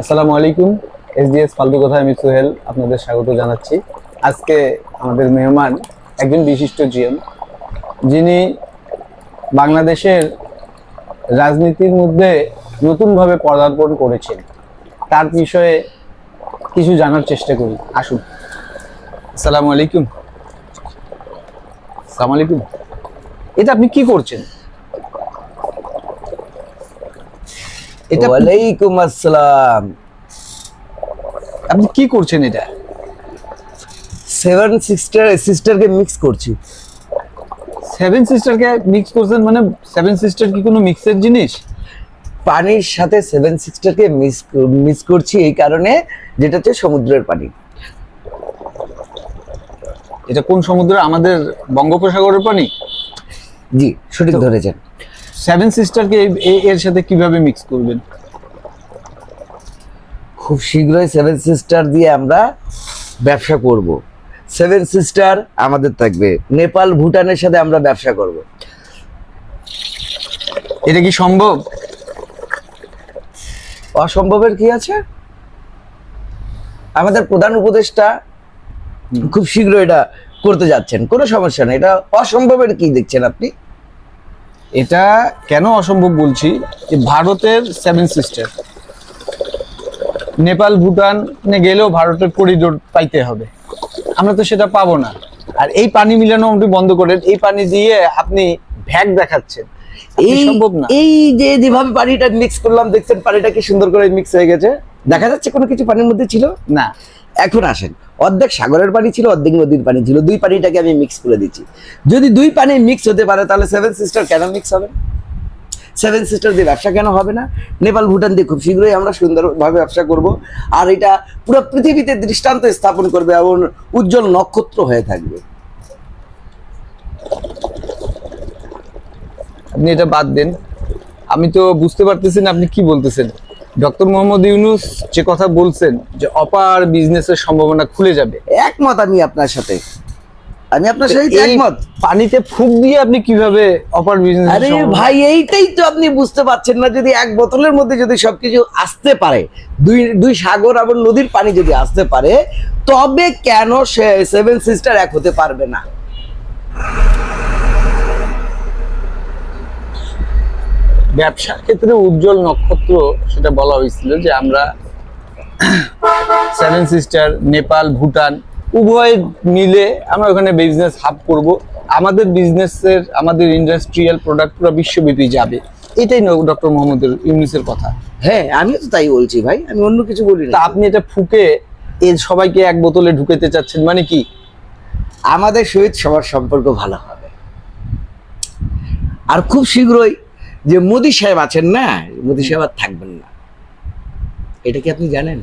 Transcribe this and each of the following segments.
আসসালামু আলাইকুম। এসডিএস ফালতু কথা আমি সোহেল আপনাদের স্বাগত জানাচ্ছি। আজকে আমাদের মেহমান একজন বিশিষ্ট জিএম। যিনি বাংলাদেশের রাজনীতির মধ্যে নতুনভাবে পদার্পণ করেছেন। তার বিষয়ে কিছু জানার চেষ্টা করি। আসুন। আসসালামু আলাইকুম। আসসালামু আলাইকুম। এটা আপনি কি করছেন? এটা ওয়ালাইকুম আসসালাম। আপনি কি করছেন এটা? সেভেন সিস্টার সিস্টারকে মিক্স করছি। সেভেন সিস্টারকে মিক্স করছেন মানে সেভেন সিস্টার কি কোনো মিক্সের জিনিস? পানির সাথে সেভেন সিস্টারকে মিক্স মিক্স করছি এই কারণে যেটা হচ্ছে সমুদ্রের পানি। এটা কোন সমুদ্র আমাদের বঙ্গোপসাগরের পানি? জি সঠিক ধরেছেন। সেভেন সিস্টারকে এর সাথে কীভাবে মিক্স করবেন? খুব শীঘ্রই সেভেন সিস্টার দিয়ে আমরা ব্যবসা করব। সেভেন সিস্টার আমাদের থাকবে। নেপাল ভুটানের সাথে আমরা ব্যবসা করব। এটা কি সম্ভব? অসম্ভবের কি আছে? আমাদের প্রধান উপদেষ্টা খুব শীঘ্র এটা করতে যাচ্ছেন। কোনো সমস্যা নেই। এটা অসম্ভবের কি দেখছেন আপনি? এটা কেন অসম্ভব বলছি যে ভারতের সেভেন সিস্টার নেপাল ভুটানে গেলেও ভারতের করিডোর পাইতে হবে। আমরা তো সেটা পাবো না। আর এই পানি মিলানো আপনি বন্ধ করেন এই পানি দিয়ে আপনি ভ্যাক দেখাচ্ছেন। এই সম্ভব না। এই যে যেভাবে পানিটা মিক্স করলাম দেখছেন পানিটা কি সুন্দর করে মিক্স হয়ে গেছে? দেখা যাচ্ছে কোনো কিছু পানির মধ্যে ছিল? না। এখন আসেন। অর্ধেক সাগরের পানি ছিল, অর্ধেক নদীর পানি ছিল। দুই পানিটাকে আমি মিক্স করে দিচ্ছি। যদি দুই পানি মিক্স হতে পারে, তাহলে সেভেন সিস্টার কেন মিক্স হবে? সেভেন সিস্টার দিয়ে ব্যবসা কেন হবে না? নেপাল, ভুটান দিয়ে খুব শীঘ্রই আমরা সুন্দরভাবে ব্যবসা করব। আর এটা পুরো পৃথিবীতে দৃষ্টান্ত স্থাপন করবে এবং উজ্জ্বল নক্ষত্র হয়ে থাকবে। আপনি এটা বাদ দেন। আমি তো বুঝতে পারতেছি না আপনি কি বলতেছেন। ডক্টর মোহাম্মদ ইউনুস যে কথা বলছেন যে অপার বিজনেসের সম্ভাবনা খুলে যাবে। একমত আমি আপনার সাথে। আমি আপনার সাথে একমত। পানিতে ফুক দিয়ে আপনি কীভাবে অপার বিজনেস আরে ভাই এইটাই তো আপনি বুঝতে পারছেন না যদি এক বোতলের মধ্যে যদি সবকিছু আসতে পারে দুই দুই সাগর এবং নদীর পানি যদি আসতে পারে তবে কেন সেভেন সিস্টার এক হতে পারবে না? ব্যবসার ক্ষেত্রে উজ্জ্বল নক্ষত্র সেটা বলা হয়েছিল যে আমরা সেভেন সিস্টার নেপাল ভুটান উভয় মিলে আমরা ওখানে বিজনেস হাব করব। আমাদের বিজনেসের আমাদের ইন্ডাস্ট্রিয়াল প্রোডাক্ট পুরো বিশ্বব্যাপী যাবে। এটাই ডক্টর মোহাম্মদ ইউনুসের কথা। হ্যাঁ আমিও তো তাই বলছি ভাই আমি অন্য কিছু বলি না। আপনি এটা ফুকে এর সবাইকে এক বোতলে ঢুকেতে চাচ্ছেন মানে কি? আমাদের সহিত সবার সম্পর্ক ভালো হবে। আর খুব শীঘ্রই যে মোদি সাহেব আছেন না মোদি সাহেব আর থাকবেন না। এটা কি আপনি জানেন?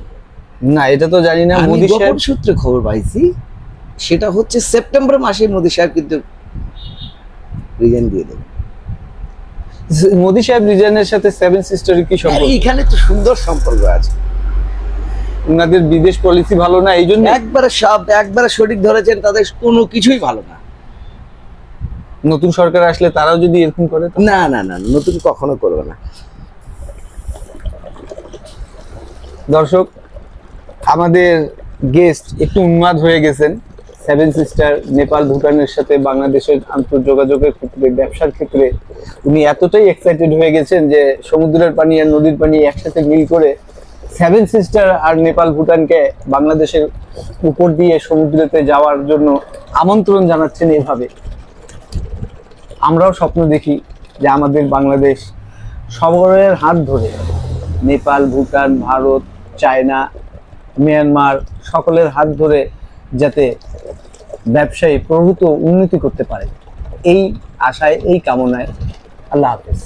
না এটা তো জানি না মোদি সাহেব সূত্রে খবর পাইছি সেটা হচ্ছে সেপ্টেম্বর মাসে মোদি সাহেব কিন্তু রিজাইন দিয়ে দেবে। মোদি সাহেব রিজনের সাথে সেভেন সিস্টারের কি আর সম্পর্ক? এইখানে তো সুন্দর সম্পর্ক আছে। ওনাদের বিদেশ পলিসি ভালো না এই জন্য একবারে সব একবারে সঠিক ধরেছেন তাদের কোনো কিছুই ভালো না। নতুন সরকার আসলে তারাও যদি এরকম করে না না না নতুন কখনো করবে না। দর্শক আমাদের গেস্ট একটু উন্মাদ হয়ে গেছেন। সেভেন সিস্টার নেপাল ভুটানের সাথে বাংলাদেশের আন্তর্যোগাযোগের ক্ষেত্রে ব্যবসার ক্ষেত্রে উনি এতটাই এক্সাইটেড হয়ে গেছেন যে সমুদ্রের পানি আর নদীর পানি একসাথে মিল করে সেভেন সিস্টার আর নেপাল ভুটানকে বাংলাদেশের উপর দিয়ে সমুদ্রেতে যাওয়ার জন্য আমন্ত্রণ জানাচ্ছেন এভাবে। আমরাও স্বপ্ন দেখি যে আমাদের বাংলাদেশ সবরের হাত ধরে নেপাল, ভুটান, ভারত, চায়না, মিয়ানমার সকলের হাত ধরে যাতে ব্যবসায়ী প্রভূত উন্নতি করতে পারে। এই আশায়, এই কামনায় আল্লাহ হাফেজ।